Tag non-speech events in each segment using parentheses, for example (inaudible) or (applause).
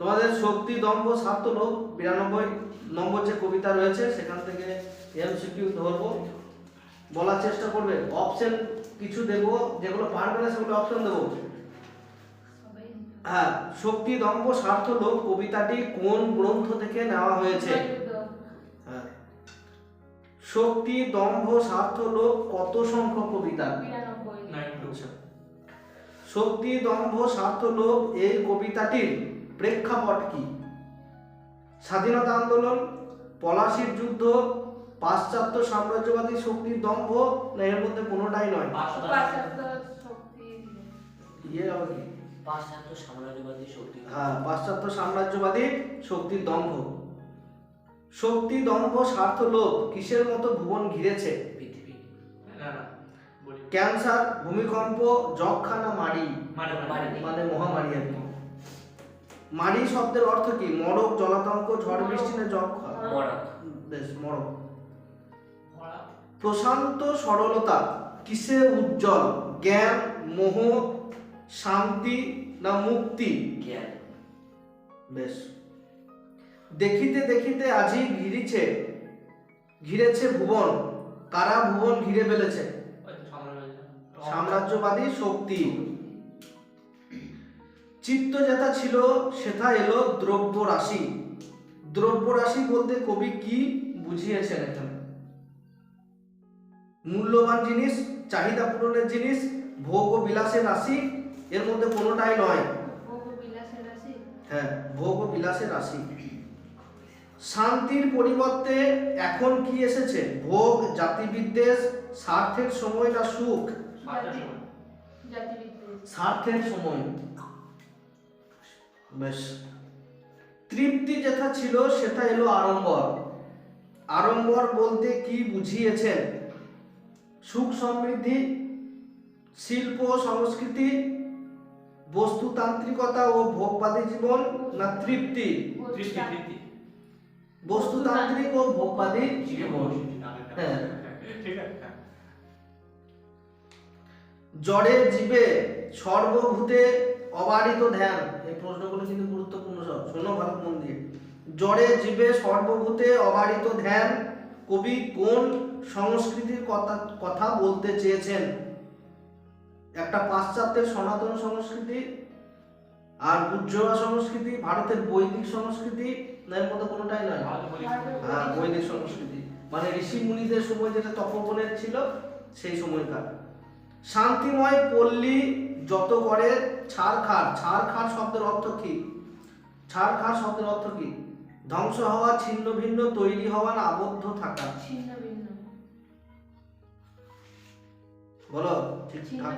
তোমাদের শক্তি দম্ভ স্বার্থ লোভ বিরানব্বই নম্বর যে কবিতা রয়েছে সেখান থেকে এমসিকিউ ধরবো। বলার চেষ্টা করবে। অপশন কিছু দেবো যেগুলো পারবে না সেগুলো অপশন দেবো। হ্যাঁ শক্তি দম্ভ স্বার্থ লোভ কবিতাটি কোন গ্রন্থ থেকে নেওয়া হয়েছে? হ্যাঁ। শক্তি দম্ভ স্বার্থ লোভ কত সংখ্যক কবিতা? আচ্ছা। শক্তি দম্ভ স্বার্থ লোভ এই কবিতাটির প্রেক্ষাপট কি? স্বাধীনতা আন্দোলন পলাশির যুদ্ধ পাশ্চাত্য সাম্রাজ্যবাদী শক্তির দম্ভ না এর মধ্যে কোনোটাই নয়? ইয়ে আবার কি? পাশ্চাত্য সাম্রাজ্যবাদী শক্তি। হ্যাঁ পাশ্চাত্য সাম্রাজ্যবাদী শক্তির দম্ভ। শক্তি দম্ভ স্বার্থ লোভ কিসের মতো ভুবন ঘিরেছে? পৃথিবী। ক্যান্সার ভূমিকম্প যক্ষা না মারি মারি। মানে মহামারী আর কি। মারি শব্দের অর্থ কি? মরক জলাতঙ্ক ঝড় বৃষ্টি না যক্ষা বেশ মরক প্রশান্ত সরলতা কিসে উজ্জ্বল? জ্ঞান মোহ শান্তি না মুক্তি? জ্ঞান। বেশ। দেখিতে দেখিতে আজি ঘিরিছে ঘিরেছে ভুবন। কারা ভুবন ঘিরে ফেলেছে? সাম্রাজ্যবাদী শক্তি। চিত্ত যেথা ছিল সেথা এলো দ্রব্য রাশি দ্রব্য রাশি বলতে কবি কি বুঝিয়েছেন এখানে? মূল্যবান জিনিস চাহিদা পূরণের জিনিস ভোগ ও বিলাসের রাশি এর মধ্যে কোনোটাই নয়। হ্যাঁ ভোগ ও বিলাসের রাশি। শান্তির পরিবর্তে এখন কি এসেছে? ভোগ জাতিবিদ্বেষ স্বার্থের সময় না সুখ? স্বার্থের সময়। বেশ। তৃপ্তি যেটা ছিল সেটা এলো আড়ম্বর। আড়ম্বর বলতে কি বুঝিয়েছেন? সুখ সমৃদ্ধি শিল্প সংস্কৃতি বস্তুতান্ত্রিকতা ও ভোগবাদী জীবন না তৃপ্তি? বস্তুতান্ত্রিক ও ভোগবাদী জীবন। হ্যাঁ। জড়ের জীবে সর্বভূতে অবারিত ধ্যান এই প্রশ্নগুলো কিন্তু গুরুত্বপূর্ণ সব। শোনো ভালো মন দিয়ে। জড়ের জীবে সর্বভূতে অবারিত ধ্যান কবি কোন সংস্কৃতির কথা কথা বলতে চেয়েছেন? একটা পাশ্চাত্যের সনাতন সংস্কৃতি আর বুর্জোয়া সংস্কৃতি ভারতের বৈদিক সংস্কৃতি এর মধ্যে কোনোটাই নয়? হ্যাঁ বৈদিক সংস্কৃতি। মানে ঋষি মুনিদের সময় যেটা তপবনের ছিল সেই সময়কার। শান্তিময় পল্লী যত করে ছাড় খার ছাড় খার শব্দের অর্থ কি? ছাড় খার শব্দের অর্থ কি? ধ্বংস হওয়া ছিন্ন ভিন্ন তৈরি হওয়া না আবদ্ধ থাকা। বলো ঠিকঠাক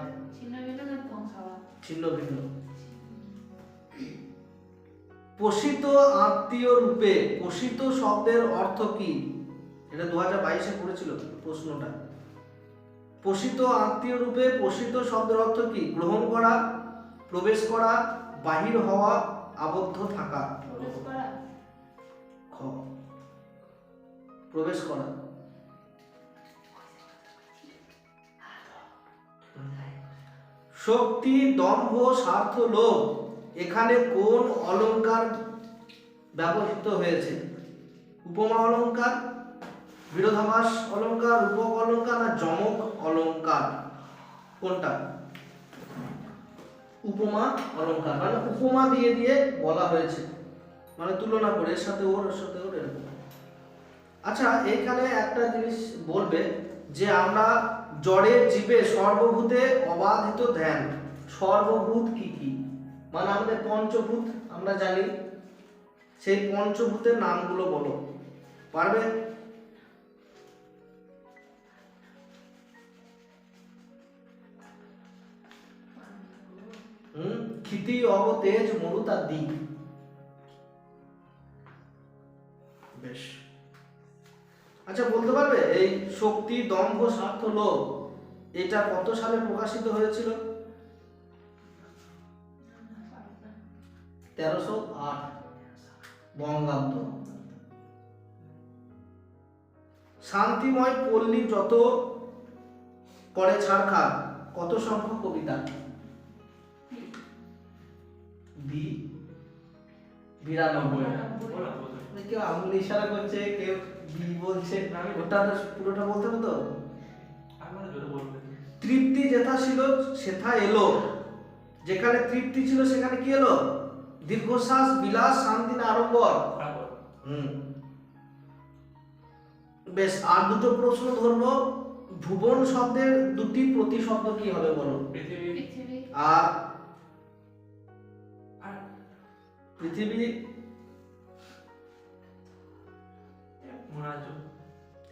ছিন্ন ভিন্ন। পোষিত আত্মীয় রূপে পোষিত শব্দের অর্থ কি? এটা দু হাজার বাইশে পড়েছিল প্রশ্নটা। পোষিত আত্মীয় রূপে পোষিত শব্দের অর্থ কি? গ্রহণ করা প্রবেশ করা বাহির হওয়া আবদ্ধ থাকা। খ। প্রবেশ করা। শক্তি দম্ভ স্বার্থ লোভ এখানে কোন অলঙ্কার ব্যবহৃত হয়েছে? উপমা অলংকার বিরোধাভাস, অলঙ্কার, রূপক অলঙ্কার না যমক অলংকার কোনটা? উপমা, অলঙ্কার। মানে উপমা দিয়ে দিয়ে বলা হয়েছে। মানে তুলনা করে, এর সাথে ওর এর সাথে ওর এরকম। আচ্ছা এইখানে একটা জিনিস বলবে যে আমরা জড়ের জীবে সর্বভূতে অবাধিত ধ্যান। সর্বভূত কি কি? মানে আমাদের পঞ্চভূত, আমরা জানি। সেই পঞ্চভূতের নামগুলো বলো। পারবে? ক্ষিতি অব তেজ মরুতা দিক বেশ। আচ্ছা বলতে পারবে? এই শক্তি, দম্ভ, স্বার্থ, লোভ, এটা কত সালে প্রকাশিত হয়েছিল? তেরোশো আট। বঙ্গাব্দ। শান্তিময় পল্লী যত করে ছাড়খার, কত সংখ্যক কবিতা? বি বিরানব্বই। বলো, বলো। কেউ আঙুল ইশারা করছে কেউ বি বলছে। ওটা পুরোটা বলতে হবে তো? বলবে। তৃপ্তি যেথা ছিল সেথা এলো। যেখানে তৃপ্তি ছিল সেখানে কি এলো? দীর্ঘশ্বাস বিলাস শান্তি না আড়ম্বর। হুম। বেশ আর দুটো প্রশ্ন ধরবো। ভুবন শব্দের দুটি প্রতিশব্দ কি হবে বলো? পৃথিবী। পৃথিবী। আর আর পৃথিবী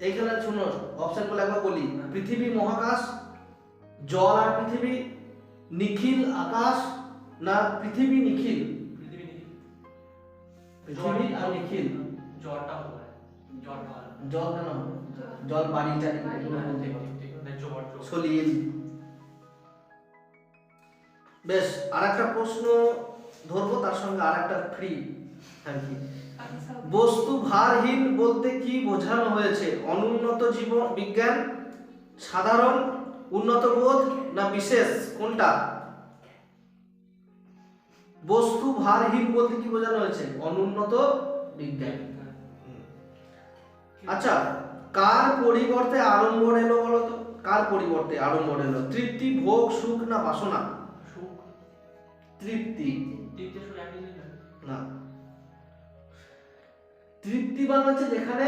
এইখানে শুনো অপশনগুলো একবার বলি। পৃথিবী মহাকাশ জল আর পৃথিবী নিখিল আকাশ না পৃথিবী নিখিল? পৃথিবী আর নিখিল। জলটা হতে জলটা জল কেন? হবে? জল এগুলো হ্যাঁ। সলিল। বেশ আর একটা প্রশ্ন ধরবো তার সঙ্গে আর একটা ফ্রি আর কি বস্তু ভারহীন বলতে কি বোঝানো হয়েছে? অনুন্নত জীবন বিজ্ঞান সাধারণ উন্নত বোধ না বিশেষ? কোনটা? বস্তু ভারহীন বলতে কি বোঝানো হয়েছে? অনুন্নত বিজ্ঞান। আচ্ছা কার পরিবর্তে আড়ম্বর এলো বলো তো কার পরিবর্তে আড়ম্বর এলো? তৃপ্তি ভোগ সুখ না বাসনা? সুখ। তৃপ্তি। একই জিনিস না? তৃপ্তি মানে হচ্ছে যেখানে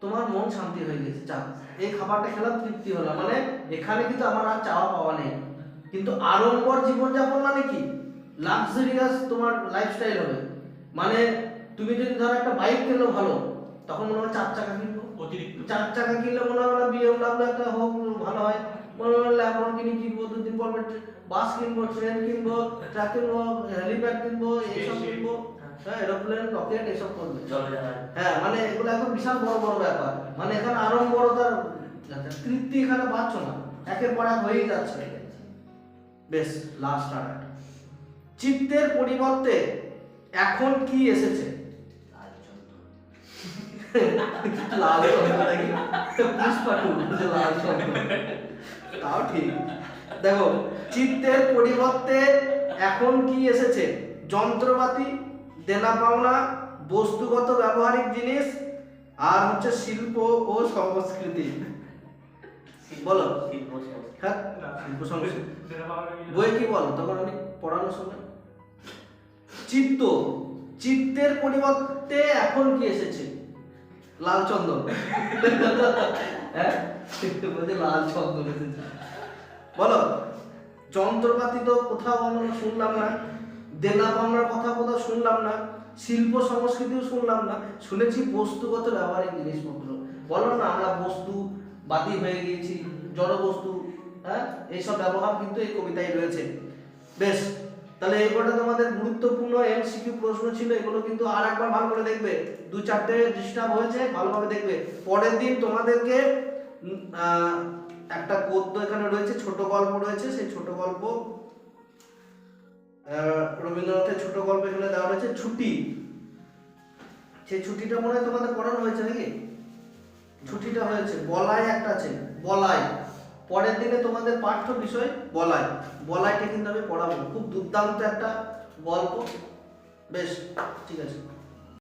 তোমার মন শান্তি হয়ে গেছে। চা এই খাবারটা খেলাম তৃপ্তি হলো। মানে এখানে কিন্তু আমার আর চাওয়া পাওয়া নেই। কিন্তু আড়ম্বর জীবনযাপন মানে কি? লাক্সারিয়াস তোমার লাইফস্টাইল হবে। মানে তুমি যদি ধরো একটা বাইক কিনলো ভালো তখন মনে হয় চার চাকা কিনবো। অতিরিক্ত। চার চাকা কিনলে মনে হয় না বিএমডাব্লিউ একটা হোক ভালো হয় মনে হয় ল্যাম্বরগিনি পর বাস কিনবো ট্রেন কিনবো ট্রাক কিনবো হেলিপ্যাড কিনবো এইসব কিনবো। হ্যাঁ এরোপ্লেন রকেট করবে। হ্যাঁ মানে এগুলো একদম বিশাল বড় বড় ব্যাপার। মানে এখানে আড়ম্বরতার তৃপ্তি এখানে পাচ্ছ না। একের পর এক হয়েই যাচ্ছে। বেশ লাস্ট আর চিত্তের পরিবর্তে এখন কি এসেছে? লাল চন্দ্র (laughs) নাকি? পুষ্পা টু লাল চন্দ্র তাও ঠিক। দেখো চিত্তের পরিবর্তে এখন কি এসেছে? যন্ত্রপাতি দেনা পাওনা বস্তুগত ব্যবহারিক জিনিস আর হচ্ছে শিল্প ও সংস্কৃতি। বলো। শিল্প সংস্কৃতি। হ্যাঁ? বই কি বলো? তখন আমি পড়ানোর সময় চিত্ত। চিত্তের পরিবর্তে এখন কি এসেছে? লাল চন্দন হ্যাঁ? বলছে লাল চন্দন এসেছে। বলো, যন্ত্রপাতি তো কোথাও আমরা শুনলাম না, দেনা পাওনার কথা কোথাও শুনলাম না, শিল্প সংস্কৃতিও শুনলাম না, শুনেছি বস্তুগত ব্যবহারিক জিনিসপত্র। বলো না, আমরা বস্তু বাদী হয়ে গিয়েছি জড় বস্তু হ্যাঁ? এইসব ব্যবহার কিন্তু এই কবিতায় রয়েছে। বেশ, তাহলে এগুলো তোমাদের গুরুত্বপূর্ণ এমসিকিউ প্রশ্ন ছিল, এগুলো কিন্তু আর একবার ভালো করে দেখবে। দু চারটে ডিস্টার্ব হয়েছে, ভালোভাবে দেখবে। পরের দিন তোমাদেরকে একটা গদ্য এখানে রয়েছে, ছোট গল্প রয়েছে, সেই ছোট গল্প রবীন্দ্রনাথের ছোট গল্প এখানে দেওয়া রয়েছে, ছুটি। সেই ছুটিটা মনে হয় তোমাদের পড়ানো হয়েছে নাকি? ছুটিটা হয়েছে, বলাই একটা আছে, বলাই। পরের দিনে তোমাদের পাঠ্য বিষয়, বলাই। বলাইটা কিন্তু আমি পড়াবো। খুব দুর্দান্ত একটা গল্প। বেশ, ঠিক আছে।